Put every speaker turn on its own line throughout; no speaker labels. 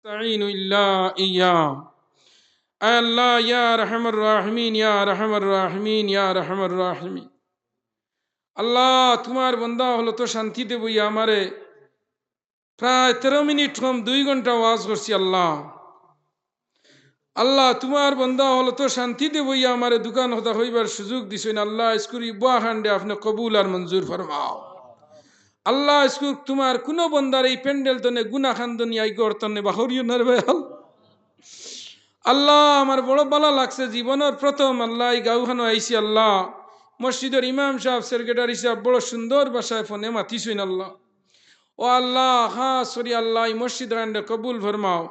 نستعين إلا إياه আয় আল্লাহ ইয়া রহমর রাহমিন ইয়া রহমর রাহমিন ইয়া রহমর রাহমিন আল্লাহ তোমার বন্দা হলো তো শান্তিতে বইয়া আমারে প্রায় তেরো মিনিট কম দুই ঘন্টা ওয়াজ করছি আল্লাহ আল্লাহ তোমার বন্দা হলো তো শান্তিতে বইয়া আমারে দোকান হতা হইবার সুযোগ দিছেন আল্লাহ স্কুরি বুয়া খান্ডে আপনি কবুল আর মঞ্জুর ফরমাও আল্লাহ তোমার কোনো বন্দার এই প্যান্ডেল তনে গুনা খান্দনি আই গর্তনে বা হরিয় নারবে আল্লাহ। আমার বড় ভালো লাগছে জীবনের প্রথম, আল্লাহ, এই গাঁওখানো আইসি, আল্লাহ। মসজিদের ইমাম সাহেব, সেক্রেটারি সাহেব, বড় সুন্দর বাসায় ফোনে মাতিছইন আল্লাহ। ও আল্লাহ, হা, সরি, আল্লাহ, এই মসজিদ রান্ডে কবুল ফরমাও।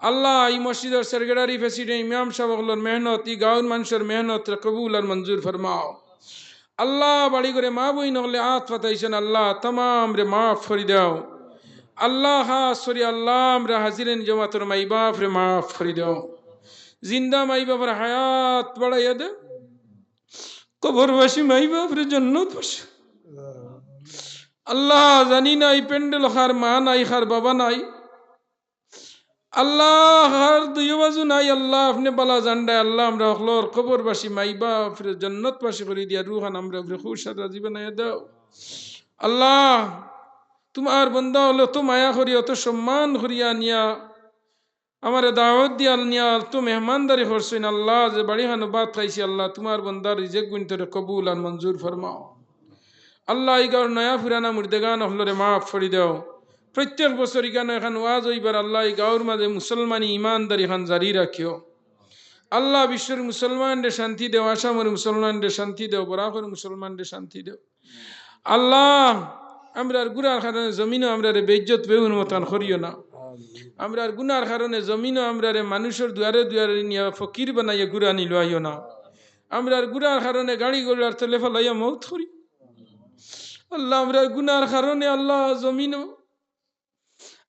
আল্লাহ, এই মসজিদের সেক্রেটারি, প্রেসিডেন্ট, ইমাম সাহেবগুলোর মেহনত ই গাঁওর মানুষের মেহনত কবুল আর মঞ্জুর ফরমাও। আল্লাহ বাড়ি করে মা বই নহলে আত ফাতাইছেন আল্লাহ তমাম রে মাফ করে দাও। আল্লাহ হা সরি আল্লাহ আমরা হাজিরেন জমাতর মাই বাপ রে মাফ করে দাও। জিন্দা মাই বাবার হায়াত বাড়াইয়া দে। কবরবাসী মাই বাপ রে জন্নত বসে। আল্লাহ জানি না এই প্যান্ডেল খার মা নাই, খার বাবা নাই। আল্লাহ হার দুই বাজু নাই, আল্লাহ আপনি বালা জান্ডায়, আল্লাহ আমরা হলোর কবরবাসী মাই বাপ রে জন্নতবাসী করে দিয়া রুহান আমরা খুশ রাজি বানাইয়া দাও। আল্লাহ, তোমার বন্ধা হলো তো মায়া করি, অত সম্মান করিয়া নিয়া আমার দাওয়াত দিয়া নিয়া তো মেহমানদারি করছেন। আল্লাহ যে বাড়ি হানো বাদ খাইছি, আল্লাহ তোমার বন্দার রিজেক গুণতরে কবুল আর মঞ্জুর ফরমাও। আল্লাহ এই গাঁর নয়া ফুরানা মুর্দেগান হলরে মাফ ফরি দাও। প্রত্যেক বছর ইখানে এখন ওয়াজ হইবার আল্লাহ গাঁর মাঝে মুসলমানি ইমানদারি খান জারি রাখিও। আল্লাহ বিশ্বের মুসলমানদের শান্তি দেও, আসামের মুসলমানদের শান্তি দেও, বরাকর মুসলমানদের শান্তি দেও। আল্লাহ আমরার গুড়ার কারণে জমিনও আমরা রে বেজ্জত বেউন মতন করিও না। আমরার গুনার কারণে জমিনও আমরা রে মানুষের দুয়ারে দুয়ারে নিয়ে ফকির বানাইয়া গুড়া নিল না। আমরার গুড়ার কারণে গাড়ি গোড়ার তলে ফেলাইয়া মৌত করি। আল্লাহ, আমরা গুনার কারণে আল্লাহ জমিনও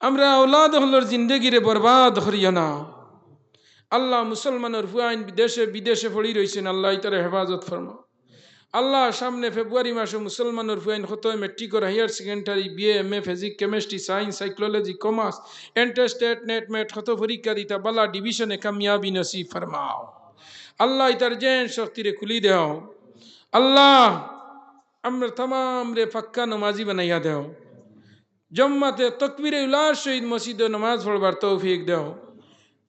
আমরা ওলাদ হলর জিন্দগিরে বরবাদ করিও না। আল্লাহ মুসলমানের হুয়াইন বিদেশে বিদেশে পড়ি রয়েছেন আল্লাহ তার হেফাজত ফরমা। আল্লাহ সামনে ফেব্রুয়ারি মাসে মুসলমানের ফুয়াইন হতো মেট্রিকর higher secondary, BA, M, A physic chemistry, science, psychology, commerce এন্টারস্টেট নেট মেট হত পরীক্ষা দিতা বালা ডিভিশনে কামিয়াবি নসিব ফরমাও। আল্লাহ তার জেন শক্তিরে খুলি দেও। আল্লাহ, আমরা তমাম রে ফাক্কা নমাজি বানাইয়া দেও। জম্মাতে তকবিরে উল্লাস শহীদ মসজিদে নমাজ পড়বার তৌফিক দেও।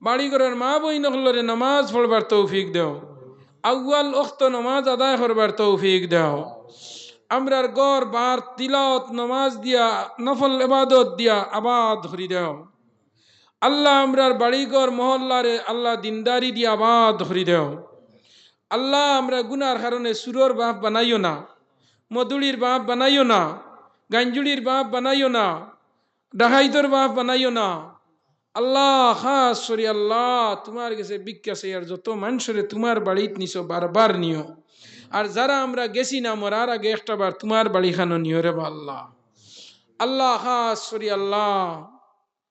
বাড়িঘরের মা বই নহলরে নমাজ পড়বার তৌফিক দেও। আউয়াল অক্ত নমাজ আদায় করবার তৌফিক দেও। আমরার গড়, বার তিলত নমাজ দিয়া, নফল এবাদত দিয়া আবাদ ধরি দেও। আল্লাহ আমরার বাড়িঘর, মহল্লারে আল্লাহ দিনদারি দিয়া আবাদ ধরি দেও। আল্লাহ আমরা গুনার কারণে সুরর বাপ বানাইও না, মধুলির বাপ বানাইও না গাঞ্জুড়ির বাপ বানাইও না ডাহাইতর বাপ বানাইও না। আল্লাহ, খাস সরি আল্লাহ, তোমার কাছে বিজ্ঞাসে আর যত মানুষরে তোমার বাড়িত নিছো, বারবার নিও। আর যারা আমরা গেছি না, মরার আগে একটা বার তোমার বাড়ি খানো নিও রে বা আল্লাহ। আল্লাহ, খাস সরি আল্লাহ,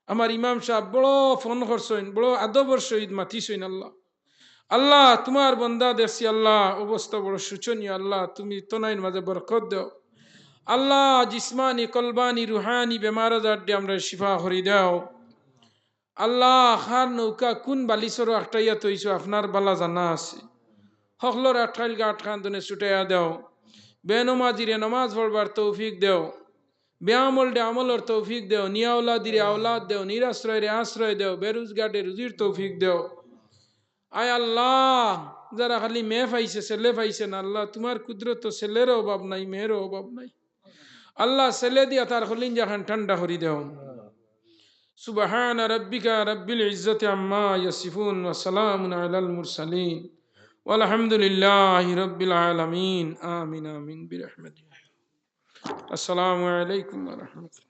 আমার ইমাম সাহেব বড় ফোন করছেন, বড় আদবর সহিত মাতিছেন আল্লাহ। আল্লাহ, তোমার বন্দা দেখছি আল্লাহ, অবস্থা বড় শোচনীয় আল্লাহ, তুমি তোনাইন মাঝে বরকত দেও। আল্লাহ জিসমানি, কলবানি, রুহানি বেমার আজার আমরা শিফা করি দেও। আল্লাহ খার নৌকা কোন বালিচর আটকাইয়া তৈছ আপনার বালা জানা আছে। সকলর আটকাইল গা আটকান দনে ছুটাইয়া দেও। বেনমাজিরে নমাজ পড়বার তৌফিক দেও। বেআমল ডে আমলর তৌফিক দেও। নিয়াওলা দিরে আওলাদ দেও। নিরাশ্রয় রে আশ্রয় দেও। বেরোজগারে রুজির তৌফিক দেও। আয় আল্লাহ, যারা খালি মেয়ে পাইছে, ছেলে পাইছে না, আল্লাহ তোমার কুদরত ছেলেরও অভাব নাই, মেয়েরও অভাব নাই। আল্লাহ ছেলে দিয়া তার হলিন যখন ঠান্ডা হরি দেহ সুবাহান রব্বিকা রব্বিল ইজ্জতে আম্মা ইয়াসিফুন ওয়া সালামুন আলাল মুরসালিন। ওয়ালহামদুলিল্লাহি রব্বিল আলামিন। আমিন আমিন বিরহমাতিহি আসসালামু আলাইকুম ওয়া রাহমাতুল্লাহ।